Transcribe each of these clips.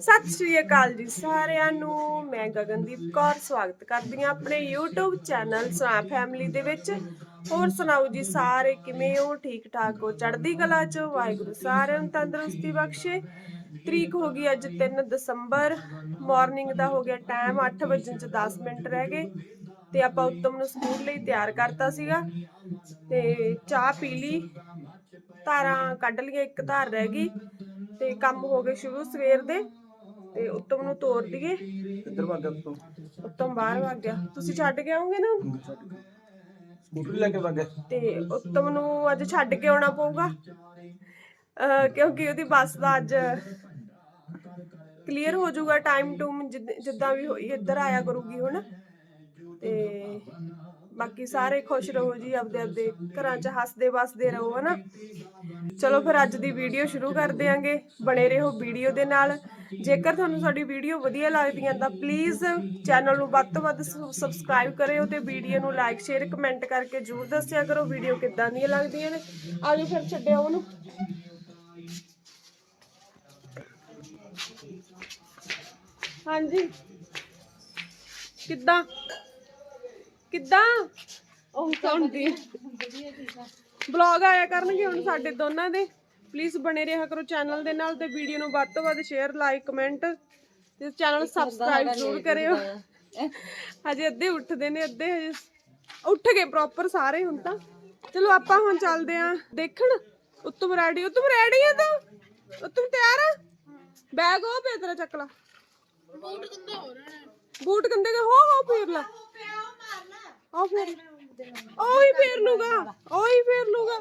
ਸਤਿ ਸ਼੍ਰੀ ਅਕਾਲ ਜੀ ਸਾਰਿਆਂ ਨੂੰ, ਮੈਂ ਗਗਨਦੀਪ ਕੌਰ, ਸਵਾਗਤ ਕਰਦੀ ਹਾਂ ਆਪਣੇ YouTube ਚੈਨਲ ਸਨਾ ਫੈਮਿਲੀ ਦੇ ਵਿੱਚ। ਹੋਰ ਸੁਣਾਓ ਜੀ ਸਾਰੇ, ਕਿਵੇਂ ਹੋ? ਠੀਕ ਠਾਕ ਹੋ? ਚੜ੍ਹਦੀ ਕਲਾ ਚ? ਵਾਹਿਗੁਰੂ ਸਾਰਿਆਂ ਨੂੰ ਤੰਦਰੁਸਤੀ ਬਖਸ਼ੇ। ਤਰੀਕ ਹੋ ਗਈ ਅੱਜ 3 ਦਸੰਬਰ ਮਾਰਨਿੰਗ ਦਾ ਹੋ ਗਿਆ ਟਾਈਮ 8 ਵਜੇ ਚ 10 ਮਿੰਟ ਰਹਿ ਗਏ। ਤੇ ਆਪਾਂ ਉੱਤਮ ਨੂੰ ਸਕੂਲ ਲਈ ਤਿਆਰ ਕਰਤਾ ਸੀਗਾ। ਤੇ ਚਾਹ ਪੀ ਲਈ। ਧਾਰਾਂ ਕੱਢ ਲਈਆਂ, ਇੱਕ ਧਾਰ ਰਹਿ ਗਈ। ਤੇ ਕੰਮ ਹੋ ਗਏ ਸ਼ੁਰੂ ਸਵੇਰ ਦੇ। ਤੇ ਉੱਤਮ ਨੂੰ ਤੋੜ ਦਈਏ। ਇੱਧਰ ਭੱਗ ਤੂੰ ਉੱਤਮ ਬਾਹਰ ਵਗ ਗਿਆ। ਤੁਸੀਂ ਛੱਡ ਕੇ ਆਓਗੇ ਨਾ? ਸਕੂਟਰੀ ਲੈ ਕੇ ਭੱਗ ਤੇ ਉੱਤਮ ਨੂੰ ਅੱਜ ਛੱਡ ਕੇ ਆਉਣਾ ਪਊਗਾ। ਅਹ ਕਿਉਂਕਿ ਉਹਦੀ ਬੱਸ ਦਾ ਅੱਜ ਕਲੀਅਰ ਹੋ ਜਾਊਗਾ ਟਾਈਮ ਟੂਮ ਜਿੱਦਾਂ ਵੀ ਹੋਈ ਇੱਧਰ ਆਇਆ ਕਰੂਗੀ ਹੁਣ। ਤੇ ਬਾਕੀ ਸਾਰੇ ਖੁਸ਼ ਰਹੋ ਜੀ ਆਪਦੇ ਆਪਦੇ ਘਰਾਂ 'ਚ ਹੱਸਦੇ ਵਸਦੇ ਰਹੋ ਹਨਾ। ਚਲੋ ਫਿਰ ਅੱਜ ਦੀ ਵੀਡੀਓ ਸ਼ੁਰੂ ਕਰ ਦਿਆਂਗੇ। ਬਣੇ ਰਹੋ ਵੀਡੀਓ ਦੇ ਨਾਲ। ਜੇਕਰ ਤੁਹਾਨੂੰ ਸਾਡੀ ਵੀਡੀਓ ਵਧੀਆ ਲੱਗਦੀਆਂ ਤਾਂ ਪਲੀਜ਼ ਚੈਨਲ ਨੂੰ ਵੱਧ ਤੋਂ ਵੱਧ ਸਬਸਕ੍ਰਾਈਬ ਕਰਿਓ ਤੇ ਵੀਡੀਓ ਨੂੰ ਲਾਈਕ ਸ਼ੇਅਰ ਕਮੈਂਟ ਕਰਕੇ ਜਰੂਰ ਦੱਸਿਆ ਕਰੋ। ਵੀਡੀਓ ਕਿੱਦਾਂ ਦੀਆਂ ਲੱਗਦੀਆਂ ਨੇ? ਆਜੋ ਫਿਰ ਛੱਡਿਓ ਉਹਨੂੰ। ਹਾਂਜੀ। ਕਿੱਦਾਂ? ਕਿੱਦਾਂ? ਉਹ ਸੁਣਦੀ ਬਲੌਗ ਆਇਆ ਕਰਨਗੇ ਹੁਣ ਸਾਡੇ ਦੋਨਾਂ ਦੇ। ਪਲੀਜ਼ ਬਣੇ ਰਿਹਾ ਕਰੋ ਚੈਨਲ ਦੇ ਨਾਲ ਤੇ ਵੀਡੀਓ ਨੂੰ ਵੱਧ ਤੋਂ ਵੱਧ ਸ਼ੇਅਰ ਲਾਈਕ ਕਮੈਂਟ ਤੇ ਚੈਨਲ ਸਬਸਕ੍ਰਾਈਬ ਜ਼ਰੂਰ ਕਰਿਓ। ਹਜੇ ਅੱਧੇ ਉੱਠਦੇ ਨੇ ਅੱਧੇ ਹਜੇ ਉੱਠ ਗਏ ਪ੍ਰੋਪਰ ਸਾਰੇ ਹੁਣ ਤਾਂ। ਚਲੋ ਆਪਾਂ ਹੁਣ ਚੱਲਦੇ ਆਂ। ਦੇਖਣ ਉੱਤਮ ਰੈਡੀ ਉੱਤਮ ਰੈਡੀ ਆ ਤੂੰ। ਉੱਤਮ ਤਿਆਰ ਆ? ਬੈਗ ਉਹ ਪਿਆ ਤੇਰਾ ਚੱਕ ਲਾ। ਬੂਟ ਗੰਦੇ ਕੇ ਹੋ ਹੋ ਫੇਰ ਲਾ। ਉਹ ਫੇਰ। ਉਹੀ ਫੇਰ ਲੂਗਾ ਉਹੀ ਫੇਰ ਲੂਗਾ।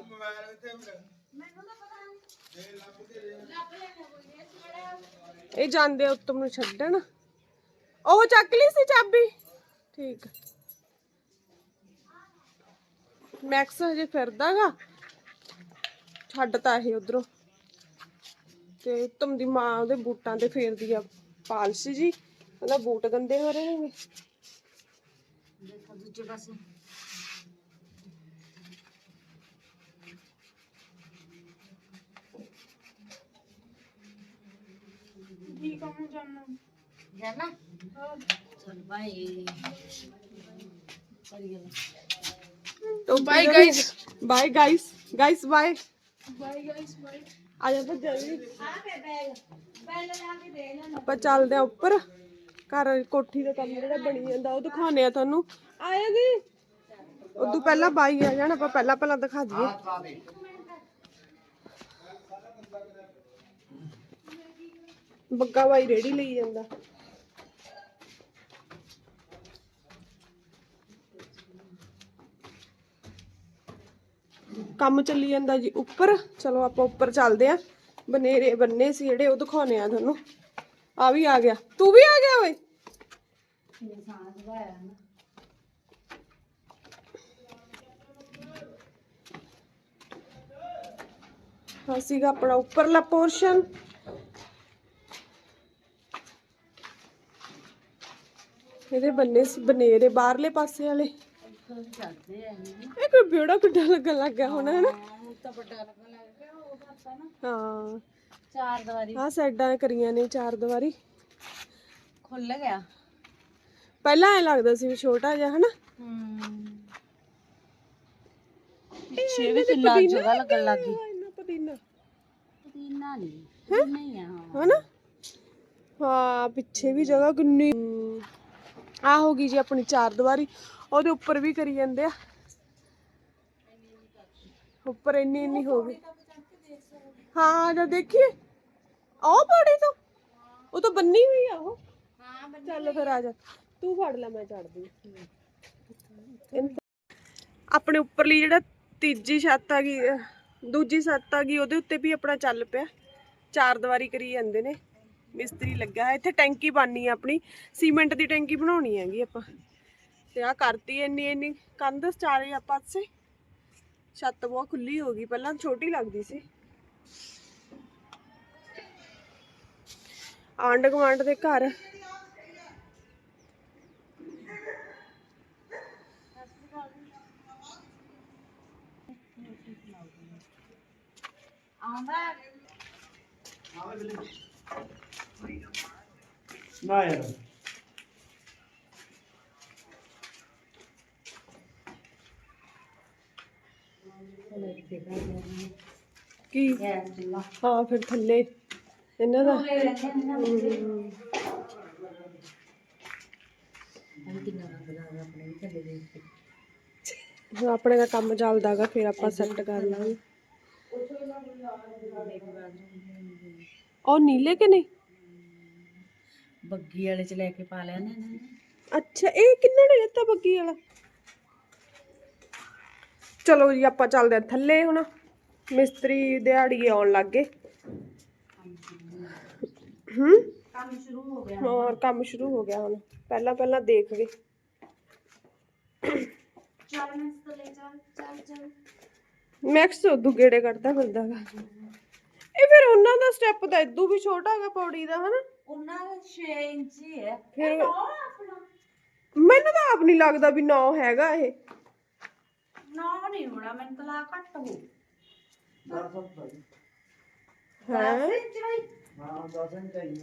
ਇਹ ਜਾਂਦੇ ਆ, ਉੱਤਮ ਨੂੰ ਛੱਡਣ। ਉਹ ਚੱਕ ਲਈ ਸੀ ਚਾਬੀ? ਠੀਕ। ਮੈਕਸ ਹਜੇ ਫਿਰਦਾਗਾ। ਛੱਡਤਾ ਇਹ ਉਧਰੋਂ। ਤੇ ਉੱਤਮ ਦੀ ਮਾਂ ਉਹਦੇ ਬੂਟਾਂ ਤੇ ਫੇਰਦੀ ਆ, ਪਾਲਿਸ਼ ਜੀ। ਉਹਦਾ ਬੂਟ ਗੰਦੇ ਹੋ ਰਹੇ ਨੇ ਦੂਜੇ ਪਾਸੇ। ਕੀ ਕੰਮ ਜਾਣਾ ਜਾਨਾ ਚਲ ਬਾਈ ਚਲੀ तो bye guys bye guys guys bye bye guys bye ਆ ਜਾ ਫਿਰ ਜਲਦੀ ਆਪਾਂ ਚੱਲਦੇ ਆ ਉੱਪਰ ਘਰ ਕੋਠੀ ਦਾ ਕੰਮ ਜਿਹੜਾ ਬਣੀ ਜਾਂਦਾ ਉਹ ਦਿਖਾਉਣੇ ਆ ਤੁਹਾਨੂੰ ਆਇਆ ਜੀ ਉਦੋਂ ਪਹਿਲਾਂ ਬਾਈ ਆ ਜਾਣ ਆਪਾਂ ਪਹਿਲਾਂ ਪਹਿਲਾਂ ਦਿਖਾ ਦਈਏ ਬੱਗਾ ਬਾਈ ਰੇੜੀ ਲਈ ਜਾਂਦਾ। ਕੰਮ ਚੱਲੀ ਜਾਂਦਾ ਜੀ ਉੱਪਰ। ਚਲੋ ਆਪਾਂ ਉੱਪਰ ਚੱਲਦੇ ਆ ਬਨੇਰੇ ਬੰਨੇ ਸੀ ਜਿਹੜੇ, ਉਹ ਦਿਖਾਉਣੇ ਆ ਤੁਹਾਨੂੰ। ਆ ਵੀ ਆ ਗਿਆ। ਤੂੰ ਵੀ ਆ ਗਿਆ ਓਏ? ਹਾਂ ਸੀਗਾ ਆਪਣਾ ਉੱਪਰਲਾ ਪੋਰਸ਼ਨ ਇਹਦੇ ਬੰਨੇ ਸੀ ਬਨੇਰੇ ਬਾਹਰਲੇ ਪਾਸੇ ਵਾਲੇ। ਇਹ ਕੋਈ ਬੇੜਾ ਕਿੱਡਾ ਲੱਗਣ ਲੱਗ ਹੁਣ ਹਨਾ? ਉਹ ਤਾਂ ਵੱਡਾ ਲੱਗਣ ਲੱਗ ਗਿਆ ਉਹ ਪਾਸਾ ਨਾ ਹਾਂ। ਚਾਰ ਦੀਵਾਰੀ। ਸਾਈਡਾਂ ਕਰੀਆਂ ਨੇ ਚਾਰ ਦੀਵਾਰੀ। ਖੁੱਲ ਗਿਆ। ਪਹਿਲਾਂ ਐ ਲੱਗਦਾ ਸੀ ਵੀ ਛੋਟਾ ਜਿਹਾ ਹਨਾ? ਹੂੰ ਪਿੱਛੇ ਵੀ ਕਿੰਨਾ ਜਗ੍ਹਾ ਲੱਗਣ ਲੱਗ ਗਈ। ਇੰਨਾ ਪੁਦੀਨਾ। ਪੁਦੀਨਾ ਨਹੀਂ ਨਹੀਂ ਆ ਹਾਂ। ਹਨਾ? ਹਾਂ ਪਿੱਛੇ ਵੀ ਜਗ੍ਹਾ ਕਿੰਨੀ ਆ ਹੋ ਗਈ ਜੀ ਆਪਣੀ ਚਾਰ ਦੀਵਾਰੀ। ਉਹਦੇ ਉੱਪਰ ਵੀ ਕਰੀ ਜਾਂਦੇ ਆ। ਉੱਪਰ ਇੰਨੀ ਇੰਨੀ ਹੋ ਗਈ। ਹਾਂ ਜਦ ਦੇਖੀਏ। ਉਹ ਪੌੜੀ ਤੋਂ। ਉਹ ਤਾਂ ਬੰਨੀ ਹੋਈ ਆ ਉਹ। ਚੱਲ ਫਿਰ ਆ ਜਾ। ਤੂੰ ਫੜ ਲੈ, ਮੈਂ ਚੜਦੀ ਆਪਣੇ ਉੱਪਰਲੀ ਜਿਹੜਾ ਤੀਜੀ ਛੱਤ ਆ ਗਈ, ਦੂਜੀ ਛੱਤ ਆ ਗਈ, ਉਹਦੇ ਉੱਤੇ ਵੀ ਆਪਣਾ ਚੱਲ ਪਿਆ। ਚਾਰ ਦੀਵਾਰੀ ਕਰੀ ਜਾਂਦੇ ਨੇ। ਮਿਸਤਰੀ ਲੱਗਾ ਹੈ। ਇੱਥੇ ਟੈਂਕੀ ਬਣਨੀ ਆ ਆਪਣੀ। ਸੀਮੈਂਟ ਦੀ ਟੈਂਕੀ ਬਣਾਉਣੀ ਹੈਗੀ ਆਪਾਂ। ਤੇ ਆ ਕਰਤੀ ਇੰਨੀ ਇੰਨੀ। ਕੰਧ ਚਾਰੇ ਆ ਪਾਸੇ। ਛੱਤ ਬਹੁਤ ਖੁੱਲੀ ਹੋ ਗਈ। ਪਹਿਲਾਂ ਛੋਟੀ ਲੱਗਦੀ ਸੀ। ਆਂਡ ਗਵਾਂਡ ਦੇ ਘਰ। ਆਉਂਦਾ ਆਵੇ ਬਿੱਲੀ ਨਾ ਯਾਰ ਕੀ? ਹਾਂ, ਫਿਰ ਥੱਲੇ। ਇਹਨਾਂ ਦਾ। ਆਪਣੇ ਹੁਣ ਆਪਣੇ ਦਾ ਕੰਮ ਚੱਲਦਾਗਾ ਫਿਰ ਆਪਾਂ ਸੈੱਟ ਕਰ ਲਾਂਗੇ। ਉਹ ਨੀਲੇ ਕਿ ਨਹੀਂ ਬੱਗੀ ਵਾਲੇ ਚ ਲੈ ਕੇ ਪਾ ਲਿਆ ਨਾ ਇਹਨਾਂ ਨੇ ਅੱਛਾ ਇਹ ਕਿੰਨਾ ਨੇ ਦਿੱਤਾ ਬੱਗੀ ਵਾਲਾ ਚਲੋ ਜੀ ਆਪਾਂ ਚੱਲਦੇ ਆ ਥੱਲੇ ਹੁਣ ਮਿਸਤਰੀ ਦਿਹਾੜੀ ਆਉਣ ਲੱਗ ਗਏ ਹੂੰ ਕੰਮ ਸ਼ੁਰੂ ਹੋ ਗਿਆ ਹੋਰ ਕੰਮ ਸ਼ੁਰੂ ਹੋ ਗਿਆ ਹੁਣ ਪਹਿਲਾਂ ਪਹਿਲਾਂ ਦੇਖ ਗਏ ਚੱਲ ਮੈਂ ਤੋਂ ਲੈ ਚੱਲ ਚੱਲ ਚੱਲ ਮੈਕਸ ਉਦੋਂ ਗੇੜੇ ਕੱਢਦਾ ਫਿਰਦਾ ਗਾ ਇਹ ਫਿਰ ਉਹਨਾਂ ਦਾ ਸਟੈਪ ਤਾਂ ਇਦੋਂ ਵੀ ਛੋਟਾ ਹੈਗਾ ਪੌੜੀ ਦਾ ਹਨਾ? ਉਹਨਾਂ ਦਾ 6 ਇੰਚ ਹੀ ਹੈ। ਫਿਰ ਆਪਣਾ? ਮੈਨੂੰ ਤਾਂ ਆਪ ਨਹੀਂ ਲੱਗਦਾ ਵੀ 9 ਹੈਗਾ ਇਹ। ਨਾ ਨਹੀਂ ਹੋਣਾ ਮੈਨੂੰ ਤਾਂ ਲਾ ਘੱਟ ਹੋ। ਹੈ? ਇੰਚ ਭਾਈ ਹਾਂ 10 ਇੰਚ ਆਈ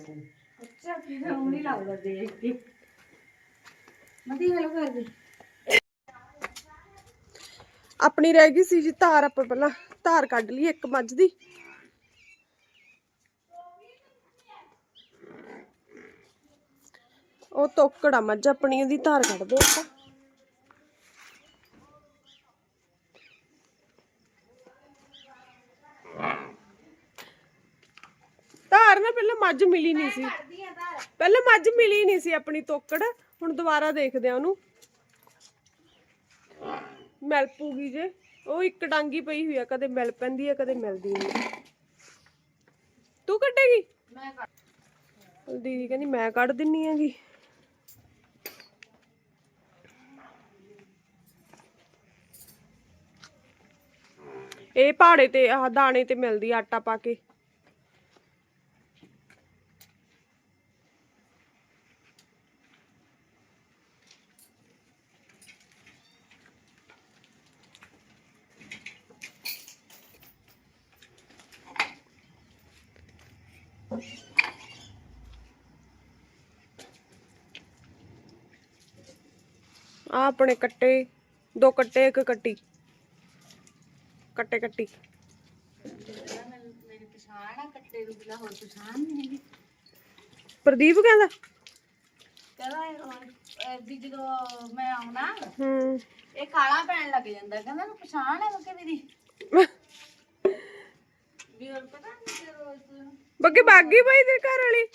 ਅੱਛਾ ਕਿਹਦਾ ਉਹ ਨਹੀਂ ਲੱਗਦਾ ਦੇਖ ਕੇ। ਮਦੀ ਹੈਲੋ ਕਰ ਦੇ ਆਪਣੀ ਰਹਿ ਗਈ ਸੀ ਜੀ ਧਾਰ ਆਪਾਂ ਪਹਿਲਾਂ ਧਾਰ ਕੱਢ ਲਈ ਇੱਕ ਮੱਝ ਦੀ। ਉਹ ਤੋਕੜਾ ਮੱਝ ਆਪਣੀ ਉਹਦੀ ਧਾਰ ਕੱਢਦੇ ਆਪਾਂ। ਧਾਰ ਨਾ ਪਹਿਲਾਂ ਮੱਝ ਮਿਲੀ ਨਹੀਂ ਸੀ। ਪਹਿਲਾਂ ਮੱਝ ਮਿਲੀ ਨਹੀਂ ਸੀ ਆਪਣੀ ਤੋਕੜ ਹੁਣ ਦੁਬਾਰਾ ਦੇਖਦੇ ਆ ਉਹਨੂੰ। ਮਿਲ ਪੂਗੀ ਜੇ। ਉਹ ਇੱਕ ਡਾਂਗੀ ਪਈ ਹੋਈ ਆ ਕਦੇ ਮਿਲ ਪੈਂਦੀ ਆ ਕਦੇ ਮਿਲਦੀ ਨਹੀਂ। ਤੂੰ ਕੱਟੇਗੀ ਮੈਂ ਕਰ ਦੀਦੀ ਕਹਿੰਦੀ ਮੈਂ ਕੱਢ ਦਿੰਨੀ ਆਗੀ ਇਹ ਪਹਾੜੇ ਤੇ, ਆਹ ਦਾਣੇ ਤੇ ਮਿਲਦੀ ਆਟਾ ਪਾ ਕੇ। ਆ ਆਪਣੇ ਕੱਟੇ, ਦੋ ਕੱਟੇ, ਇੱਕ ਕੱਟੀ। ਕੱਟੇ ਕੱਟੀ। ਮੇਰੀ ਪਛਾਣ ਆ ਕੱਟੇ ਨੂੰ ਬਿਨਾ ਹੋਰ ਪਛਾਣ ਨਹੀਂ ਹੈਗੀ ਪ੍ਰਦੀਪ ਕਹਿੰਦਾ? ਕਹਿੰਦਾ ਇਹ ਹੁਣ, ਅਹ, ਵੀ ਜਦੋਂ ਮੈਂ ਆਉਣਾ ਹੂੰ। ਇਹ ਖਾਣਾ ਪੈਣ ਲੱਗ ਜਾਂਦਾ ਕਹਿੰਦਾ ਨੂੰ ਪਛਾਣ ਹੈ ਕਿ ਮੇਰੀ ਵੀ ਹੋਰ ਪਤਾ ਨਹੀਂ ਕਿ ਰੋਜ਼ ਤੂੰ ਬੱਗੇ ਬਾਗੀ ਭਾਈ ਦੇ ਘਰ ਵਾਲੀ?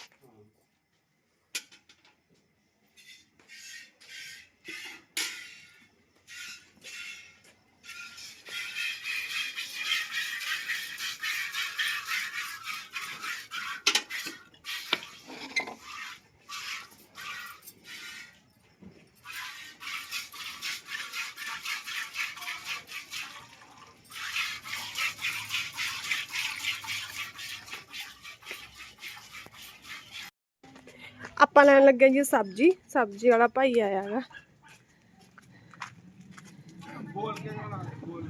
ਆਪਾਂ ਲੈਣ ਲੱਗੇ ਜੀ ਸਬਜ਼ੀ ਸਬਜ਼ੀ ਵਾਲਾ ਭਾਈ ਆਇਆ ਹੈਗਾ। ਬੋਲ ਕੇ ਨਾ ਬੋਲ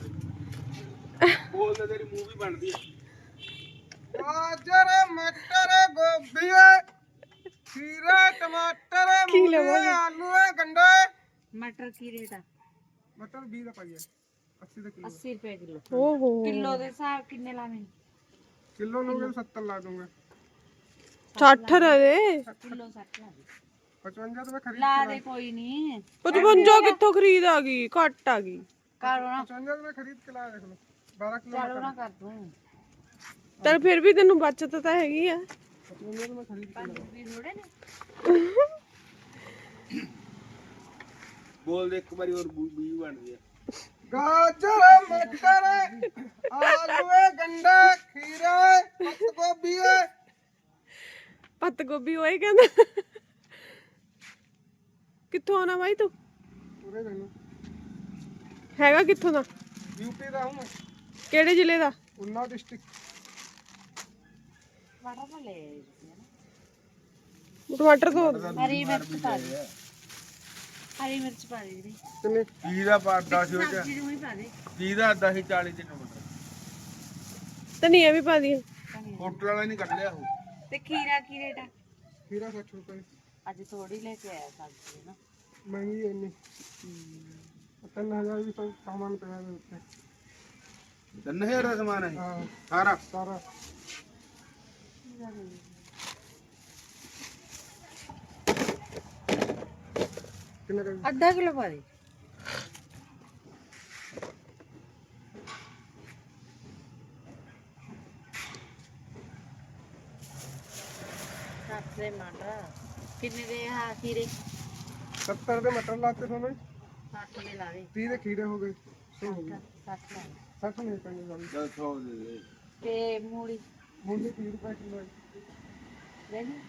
ਬੋਲ ਤੇ ਤੇਰੀ ਮੂਵੀ ਬਣਦੀ ਹੈ ਗਾਜਰ ਮਟਰ ਗੋਭੀ ਖੀਰਾ ਟਮਾਟਰ ਕੀ ਲਵਾਂਗੇ? ਆਲੂ ਗੰਡਾ। ਮਟਰ ਕੀ ਰੇਟ ਆ? ਮਟਰ 20 ਦਾ ਪਾਈਆ 80 ਦਾ ਕਿਲੋ। 80 ਰੁਪਏ ਕਿਲੋ। ਓਹੋ। ਕਿਲੋ ਦੇ ਹਿਸਾਬ ਕਿੰਨੇ ਲਾਵੇਂ? ਕਿਲੋ ਲੋਗੇ 70 ਲਾ ਦੂੰਗਾ 60 ਰੁਪਏ ਕਿਲੋ 60 ਲਾ ਦੇ। 55 ਰੁਪਏ ਖਰੀਦ ਲਾ ਦੇ ਕੋਈ ਨਹੀਂ 55 ਕਿੱਥੋਂ ਖਰੀਦ ਆ ਗਈ? ਘੱਟ ਆ ਗਈ। ਕਰੋ ਨਾ 55 ਰੁਪਏ ਖਰੀਦ ਕੇ ਲਾ ਦੇਖ ਲਓ। 12 ਕਿਲੋ ਚਲੋ ਨਾ ਕਰ ਦੂੰ। ਤਾਂ ਫਿਰ ਵੀ ਤੈਨੂੰ ਬਚਤ ਤਾਂ ਹੈਗੀ ਆ। 55 ਰੁਪਏ ਖਰੀਦ ਪੰਜ ਰੁਪਏ ਥੋੜੇ ਨੇ। ਬੋਲ ਦੇ ਇੱਕ ਵਾਰੀ ਹੋਰ ਮੂਵੀ ਬਣਦੀ ਹੈ ਗਾਜਰ ਮਟਰ ਆਲੂ ਗੰਡਾ ਖੀਰਾ ਪੱਤ ਗੋਭੀ ਪੱਤ ਗੋਭੀ ਹੋਏ ਕਹਿੰਦਾ। ਕਿੱਥੋਂ ਆਣਾ ਬਾਈ ਤੂੰ? ਪੂਰੇ ਦਿਨ ਹੈਗਾ ਕਿੱਥੋਂ ਦਾ? ਯੂਪੀ ਦਾ ਹੂੰ ਕਿਹੜੇ ਜ਼ਿਲ੍ਹੇ ਦਾ? ਉਨਾ ਡਿਸਟ੍ਰਿਕਟ ਟਮਾਟਰ ਤੋਂ ਹਰੀ ਮਿਰਚ ਪਾ ਦੇ ਹਰੀ ਮਿਰਚ ਪਾ ਦੇ ਜੀ ਕਿੰਨੇ? 20 ਦਾ ਪਾ 10 ਹੋ ਗਿਆ ਸਬਜ਼ੀ ਨੂੰ ਹੀ ਪਾ ਦੇ। 20 ਦਾ 10 40 ਦੇ ਟਮਾਟਰ ਧਨੀਆ ਵੀ ਪਾ ਦੀ। ਹੋਟਲ ਵਾਲਾ ਨਹੀਂ ਕੱਢ ਲਿਆ ਉਹ। ਤੇ ਖੀਰਾ ਕੀ ਰੇਟ ਆ ਖੀਰਾ 60 ਰੁਪਏ ਅੱਜ ਥੋੜੀ ਲੈ ਕੇ ਆਇਆ ਸਬਜ਼ੀ ਨਾ ਮਹਿੰਗੀ ਇੰਨੀ ਤਿੰਨ ਹਜ਼ਾਰ ਵੀ ਤਾਂ ਸਾਮਾਨ ਪਿਆ ਦੇ ਉੱਤੇ ਤਿੰਨ ਹਜ਼ਾਰ ਦਾ ਸਮਾਨ ਹੈ ਹਾਂ ਸਾਰਾ ਸਾਰਾ ਕਿੰਨੇ ਦਾ ਅੱਧਾ ਕਿਲੋ ਪਾ ਦੇ ਸੱਤ ਦੇ ਮਟਰ ਕਿੰਨੇ ਦੇ ਆ ਖੀਰੇ? 70 ਦੇ ਮਟਰ ਲਾਤੇ ਤੁਹਾਨੂੰ 60 ਦੇ ਲਾ ਦੇ 30 ਦੇ ਖੀਰੇ ਹੋ ਗਏ। 60 60 ਲਾ ਦੇ। 60 ਨਹੀਂ ਪੈਣੇ ਗੱਲ ਚਲ 100 ਦੇ ਦੇ। ਤੇ ਮੂਲੀ? ਮੁੰਡੀ 30 ਰੁਪਏ ਕਿਲੋ ਹੈ। ਲੈ ਲਈ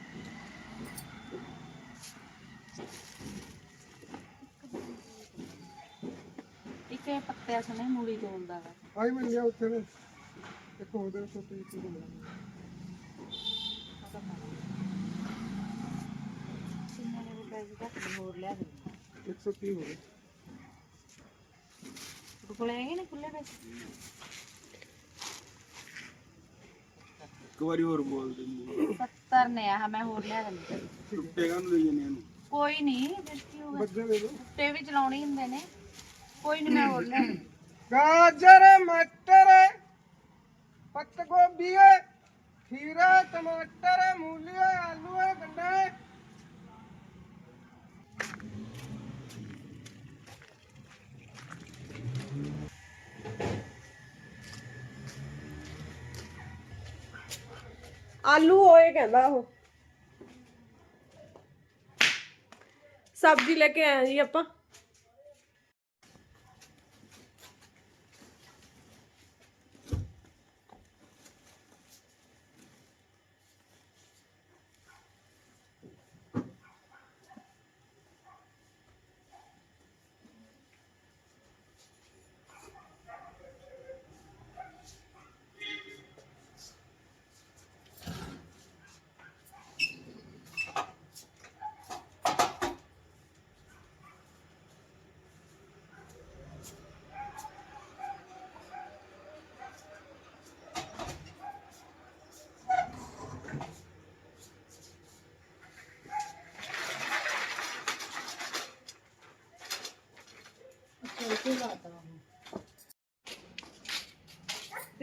ਇੱਕ ਇਹ ਪੱਤਿਆ ਸਨੇ ਮੂਲੀ ਤੋਲਦਾ ਵਾ। ਆਈ ਮਿਲ ਗਿਆ ਉੱਥੇ ਨੇ। ਇੱਕ ਹੋਰ ਦੇ ਛੋਟੀ ਜਿਹੀ ਚੀਜ਼ ਮਿਲੀ। ਕਿੰਨੇ ਦੇ ਰੁਪਏ ਦੀ ਘੱਟ ਹੋਰ ਲਿਆ ਦੇ 130 ਹੋ ਗਏ। ਤੂੰ ਕੋਲੇ ਹੈਗੇ ਨੇ ਖੁੱਲੇ ਪੈਸੇ ਇੱਕ ਵਾਰੀ ਹੋਰ ਬੋਲ ਦਿੰਦੀ 70 ਨੇ ਆ ਮੈਂ ਹੋਰ ਲਿਆ ਦਿੰਦੀ। ਟੁੱਟੇ ਕਾਹਨੂੰ ਲਈ ਜਾਂਦੇ ਇਹਨੂੰ? ਕੋਈ ਨਹੀਂ ਫਿਰ ਕੀ ਹੋਗਾ ਬੱਜੇ ਦੇ ਦੋ। ਟੇ ਵੀ ਚਲਾਉਣੇ ਹੁੰਦੇ ਨੇ। ਕੋਈ ਨਹੀਂ ਮੈਂ ਹੋਰ ਲਿਆ ਦਿੰਦੀ। ਗਾਜਰ ਮਟਰ ਪੱਤ ਗੋਭੀ ਖੀਰਾ ਟਮਾਟਰ ਮੂਲੀ ਆਲੂ ਗੰਡੇ। ਆਲੂ ਹੋਏ ਕਹਿੰਦਾ ਉਹ। ਸਬਜ਼ੀ ਲੈ ਕੇ ਆਏ ਜੀ ਆਪਾਂ।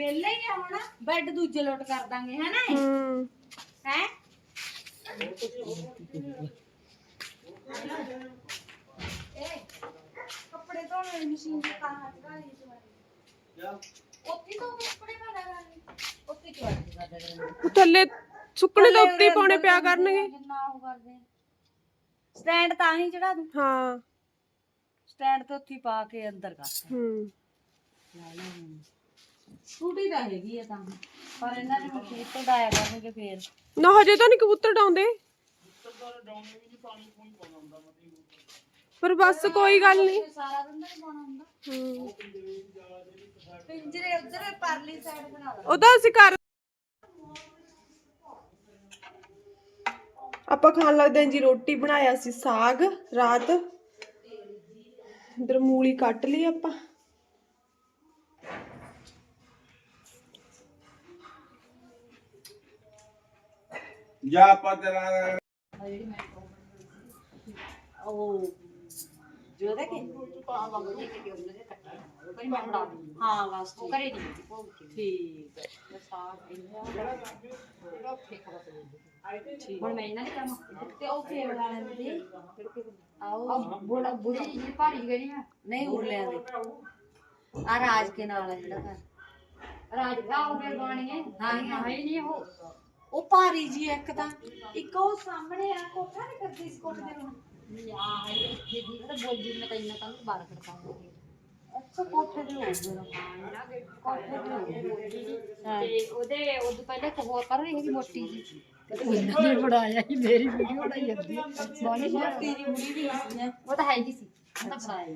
ਪਹਿਲੇ ਹੀ ਆ ਹੁਣ ਬੈੱਡ ਦੂਜੇ ਲੋਟ ਕਰ ਦਾਂਗੇ ਹੈ ਨਾ ਹੂੰ। ਹੈ? ਕੱਪੜੇ ਧੋਣ ਵਾਲੀ ਮਸ਼ੀਨ ਤੇ ਤਾਂ ਹੱਥ ਧਾ ਲਈ ਉੱਥੇ ਤੋਂ ਕੱਪੜੇ ਪਾਣਾ ਕਰਨੀ ਉੱਥੇ ਕਿਉਂ? ਕਰਦਾ ਕਰਾਂਗੇ ਥੱਲੇ ਸੁੱਕਣੇ ਤਾਂ ਉੱਤੇ ਹੀ ਪਾਉਣੇ ਪਿਆ ਕਰਨਗੇ। ਜਿੰਨਾ ਉਹ ਕਰਦੇ ਸਟੈਂਡ ਤਾਂ ਹੀ ਚੜਾ ਦੂੰ। ਹਾਂ। ਸਟੈਂਡ ਤੇ ਉੱਥੇ ਹੀ ਪਾ ਕੇ ਅੰਦਰ ਕਰ। ਹੂੰ। ਛੂਟੀ ਤਾਂ ਹੈਗੀ ਆ ਤਾਂ। ਪਰ ਇਹਨਾਂ ਨੇ ਮਸ਼ੀਨ ਤੋਂ ਡਾਇਆ ਕਰਨਗੇ ਫੇਰ। ਨਾ ਹਜੇ ਤਾਂ ਨਹੀਂ ਕਬੂਤਰ ਡਾਉਂਦੇ। ਪਰ ਬਸ ਕੋਈ ਗੱਲ ਨਹੀਂ। ਸਾਰਾ ਦਿਨ ਤਾਂ ਨੀ ਪਾਉਣਾ ਹੁੰਦਾ। ਹੂੰ। ਪਿੰਜਰੇ ਉਧਰ ਪਰਲੀ ਸਾਈਡ ਬਣਾ ਲਾ ਉਹ ਤਾਂ ਅਸੀਂ ਕਰ ਆਪਾਂ ਖਾਣ ਲੱਗਦੇ ਹਾਂ ਜੀ ਰੋਟੀ ਬਣਾਇਆ ਸੀ ਸਾਗ ਰਾਤ। ਇਧਰ ਮੂਲੀ ਕੱਟ ਲਈ ਆਪਾਂ। ਜਾ ਆਪਾਂ ਤੇਰਾ ਉਹ ਜੋ ਦੇ ਕੇ ਮੈਂ ਹਾਂ ਬਸ ਠੀਕ। ਠੀਕ ਹੈ। ਠੀਕ। ਹੁਣ ਇਹਨਾਂ ਦੇ ਕੰਮ ਤੇ ਉਹ ਫੇਰ ਵਾਲੇ ਦੇ ਆਓ। ਬੋਲਾ ਬੁੜੀ ਜੀ ਭਾਰੀ ਗਈ ਆ? ਨਹੀਂ ਉਰਲਿਆਂ ਦੇ ਆ ਰਾਜ ਕੇ ਨਾਲ ਆ ਜਿਹੜਾ ਘਰ। ਰਾਜ ਦਾ ਉਹ ਫੇਰ ਬਾਣੀਏ। ਹਾਂ ਹਾਂ। ਹੀ ਨਹੀਂ ਉਹ। ਉਹ ਭਾਰੀ ਜੀ ਇੱਕ ਤਾਂ ਇੱਕ ਉਹ ਸਾਹਮਣੇ ਆ ਕੋਠਾ ਨਹੀਂ ਕਰਦੀ ਇਸ ਕੋਠੇ ਦੇ ਹੁਣ ਆ ਇਹ ਤਾਂ ਬੋਲਦੀ ਮੈਂ ਤਾਂ ਇੰਨਾ ਤਾਂ ਬਾਹਰ ਖੜਕਾ ਅੱਛਾ ਕੋਠੇ ਦੇ ਹੋ ਗਏ ਕੋਠੇ ਦੇ ਹੋ ਗਏ ਤੇ ਉਹਦੇ ਉਹਦੇ ਪਹਿਲੇ ਇੱਕ ਹੋਰ ਕਰ ਰਹੀ ਹੈਗੀ ਮੋਟੀ ਜੀ ਤੇ ਉਹਨਾਂ ਨੇ ਬਣਾਇਆ ਸੀ ਮੇਰੀ ਵੀਡੀਓ ਬਣਾਈ ਜਾਂਦੀ ਮੋਟੀ ਦੀ ਮੁੜੀ ਵੀ ਸੀ ਉਹ ਤਾਂ ਹੈ ਜੀ ਸੀ। ਉਹ ਤਾਂ ਬਣਾਇਆ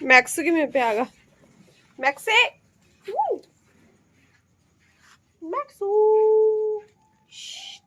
ਮੈਕਸ ਕਿਵੇਂ ਪਿਆਗਾ ਮੈਕਸੇ ਵੂ। ਮੈਕਸੂ ਸ਼ਸ਼।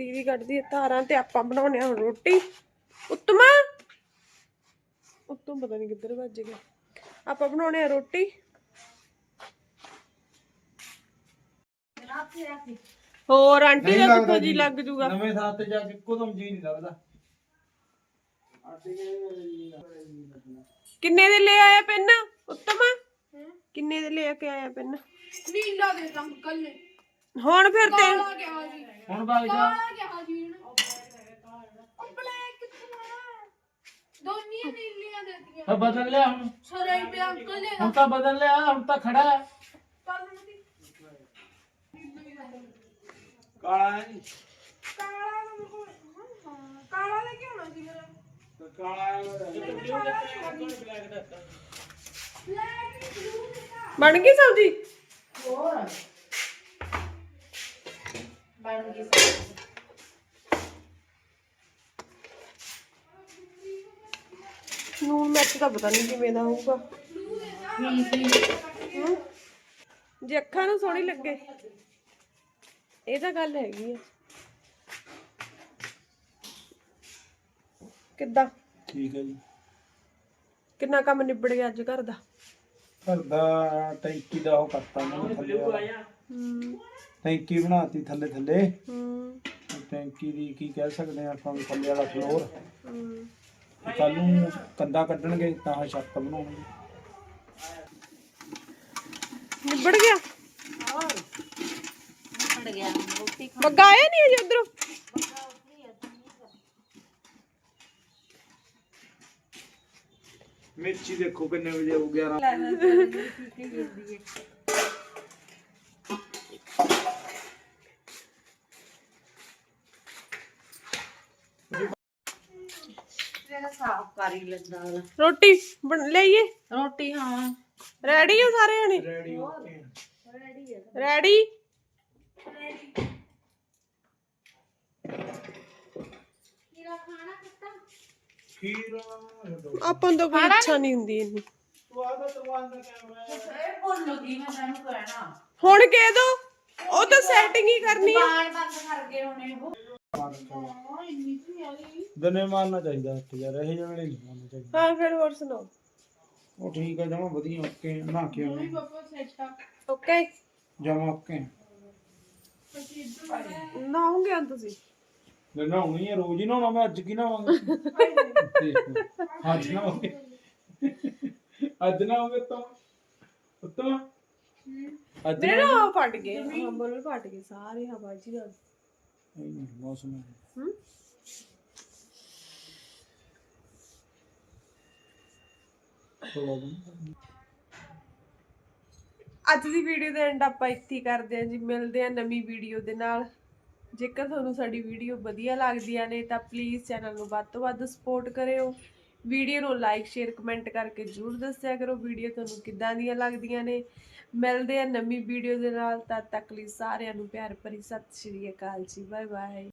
ਦੀਦੀ ਕੱਢਦੀ ਹੈ ਧਾਰਾਂ ਤੇ ਆਪਾਂ ਬਣਾਉਣੇ ਆ ਹੁਣ ਰੋਟੀ। ਉੱਤਮਾ? ਉੱਤੋਂ ਪਤਾ ਨਹੀਂ ਕਿੱਧਰ ਭੱਜ ਗਿਆ। ਆਪਾਂ ਬਣਾਉਣੇ ਆ ਰੋਟੀ। ਹੋਰ ਆਂਟੀ ਦਾ ਕਿੱਥੋਂ ਜੀ। ਲੱਗ ਜੂਗਾ? ਨਵੇਂ ਥਾਂ ਤੇ ਜਾ ਕੇ ਕੋਦਮ ਜੀ ਨਹੀਂ ਲੱਗਦਾ। ਕਿੰਨੇ ਦੇ ਲੈ ਆਇਆ ਪੈਨ? ਉੱਤਮਾ? ਕਿੰਨੇ ਦੇ ਲੈ ਕੇ ਆਇਆ ਪੈਨ? ਨੀਲਾ ਦੇ ਅੰਕਲ ਨੇ ਹੁਣ ਫਿਰ ਤੇ ਕਾਲਾ ਕਿਹਾ ਜੀ। ਹੁਣ ਬਾਗ ਜਾ। ਕਾਲਾ ਕਿਹਾ ਜੀ ਇਹਨੇ। ਉਹ ਬਲੈਕ ਕਿੱਥੋਂ ਆਣਾ ਦੋਨੀਆਂ ਨੀਲੀਆਂ ਦੇ ਦਿੱਤੀਆਂ। ਤਾਂ ਬਦਲ ਲਿਆ ਹੁਣ। ਸਰੇ ਪਿਆ ਅੰਕਲ ਨੇ। ਹੁਣ ਤਾਂ ਬਦਲ ਲਿਆ ਹੁਣ ਤਾਂ ਖੜਾ ਹੈ। ਕੱਲ ਨੂੰ ਦੀ ਕਾਲਾ ਹੈ ਨਹੀਂ ਕਾਲਾ ਦਾ ਮੇਰੇ ਕੋਲ ਹਾਂ ਕਾਲਾ ਲੈ ਕੇ ਆਉਣਾ ਸੀ ਮੇਰਾ। ਕਾਲਾ ਬਲੈਕ ਹੀ ਬਲੂ ਦਿੱਤਾ। ਬਣ ਗਈ ਸਬਜ਼ੀ? ਹੋਰ ਬਣ ਗਈ ਸਬਜ਼ੀ। ਨੂਨ ਮਿਰਚ ਤਾਂ ਪਤਾ ਨਹੀਂ ਕਿਵੇਂ ਦਾ ਹੋਊਗਾ ਹਮ? ਜੇ ਅੱਖਾਂ ਨੂੰ ਸੋਹਣੀ ਲੱਗੇ ਇਹ ਤਾਂ ਗੱਲ ਹੈਗੀ ਆ ਕਿੱਦਾਂ ਠੀਕ ਹੈ ਜੀ ਕਿੰਨਾ ਕੰਮ ਨਿਬੜ ਗਿਆ ਅੱਜ ਘਰ ਦਾ ਘਰ ਦਾ ਟੈਂਕੀ ਦਾ ਉਹ ਕਰਤਾ ਮੈਂ ਥੱਲੇ ਵਾਲਾ। ਹੂੰ ਟੈਂਕੀ ਬਣਾਤੀ ਥੱਲੇ ਥੱਲੇ। ਹੂੰ। ਟੈਂਕੀ ਦੀ ਕੀ ਕਹਿ ਸਕਦੇ ਆ ਆਪਾਂ ਥੱਲੇ ਵਾਲਾ ਫਲੋਰ ਹੂੰ। ਕੱਲ ਨੂੰ ਕੰਦਾ ਕੱਢਣਗੇ ਤਾਂ ਛੱਤ ਬਣਾਉਣਗੇ ਨਿਬੜ ਗਿਆ? ਨਿਕਲ ਗਿਆ ਰੋਟੀ ਖਾ ਬੱਗਾ ਆਇਆ ਨਹੀਂ ਅਜੇ ਉਧਰੋਂ? ਮਿਰਚੀ ਦੇਖੋ ਕਿੰਨੇ ਵਜੇ ਹੋ 11 ਮੇਰਾ ਸਾਫ਼ ਕਰ ਹੀ ਲੈਂਦਾ ਵਾਲਾ ਰੋਟੀ ਬਣ ਲਈਏ ਰੋਟੀ ਹਾਂ। ਰੈਡੀ ਹੋ ਸਾਰੇ ਜਣੇ ਰੈਡੀ ਓਕੇ ਰੈਡੀ ਕੀਰਾ ਖਾਣਾ ਕਿੱਤਾ ਖੀਰ ਆਪਾਂ ਨੂੰ ਤਾਂ ਕੋਈ ਇੱਛਾ ਨਹੀਂ? ਹੁੰਦੀ ਇੰਨੀ। ਤੂੰ ਆਦਾ ਤੂੰ ਦਾ ਕੈਮਰਾ ਇਹ ਭੁੱਲ ਗਈ ਮੈਂ ਤੈਨੂੰ ਕਹਿਣਾ। ਹੁਣ ਕਹਿ ਦੋ। ਉਹ ਤਾਂ ਸੈਟਿੰਗ ਹੀ ਕਰਨੀ ਆ। ਬਾਣ ਬੰਦ ਕਰ ਗਏ ਹੁਣੇ ਉਹ। ਦਨੇ ਮਾਰਨਾ ਚਾਹੀਦਾ ਉੱਥੇ ਯਾਰ ਇਹ ਜਿਹੇ ਵੇਲੇ ਨਹੀਂ ਮਾਰਨਾ ਚਾਹੀਦਾ। ਹਾਂ ਫਿਰ ਹੋਰ ਸੁਣਾਓ। ਉਹ ਠੀਕ ਆ ਜਮਾ ਵਧੀਆ ਓਕੇ ਨਾ ਕੇ ਆਉਣੇ ਆ ਓਕੇ। ਜਮਾ ਓਕੇ। ਨਾਉਂਗੇ ਹੁਣ ਤੁਸੀਂ? ਲੈ ਨਹਾਉਣੀ ਆ ਰੋਜ਼ ਹੀ ਨਹਾਉਣਾ ਮੈਂ ਅੱਜ ਕੀ ਨਹਾਵਾਂਗਾ? ਅੱਜ ਨਹਾਵਾਂਗੇ। ਅੱਜ ਨਹਾਵਾਂਗੇ ਤਾਂ ਉੱਤਮ। ਅੱਜ ਮੇਰੇ ਨਾ ਫਟ ਗਏ। ਹਾਂ ਬੋਲ ਫਟ ਗਏ ਸਾਰੇ ਹਵਾ ਜੀ ਨਹੀਂ ਮੌਸਮ ਹੈ। ਅੱਜ ਦੀ ਵੀਡੀਓ ਦਾ ਐਂਡ ਆਪਾਂ ਇੱਥੇ ਹੀ ਕਰਦੇ ਹਾਂ ਜੀ। ਮਿਲਦੇ ਹਾਂ ਨਵੀਂ ਵੀਡੀਓ ਦੇ ਨਾਲ। ਜੇਕਰ ਤੁਹਾਨੂੰ ਸਾਡੀ ਵੀਡੀਓ ਵਧੀਆ ਲੱਗਦੀਆਂ ਨੇ ਤਾਂ ਪਲੀਜ਼ ਚੈਨਲ ਨੂੰ ਵੱਧ ਤੋਂ ਵੱਧ ਸਪੋਰਟ ਕਰਿਓ। ਵੀਡੀਓ ਨੂੰ ਲਾਈਕ ਸ਼ੇਅਰ ਕਮੈਂਟ ਕਰਕੇ ਜਰੂਰ ਦੱਸਿਆ ਕਰੋ। ਵੀਡੀਓ ਤੁਹਾਨੂੰ ਕਿੱਦਾਂ ਦੀਆਂ ਲੱਗਦੀਆਂ ਨੇ? ਮਿਲਦੇ ਆ ਨਵੀਂ ਵੀਡੀਓ ਦੇ ਨਾਲ, ਤਦ ਤੱਕ ਲਈ ਸਾਰਿਆਂ ਨੂੰ ਪਿਆਰ ਭਰੀ ਸਤਿ ਸ਼੍ਰੀ ਅਕਾਲ ਜੀ ਬਾਏ ਬਾਏ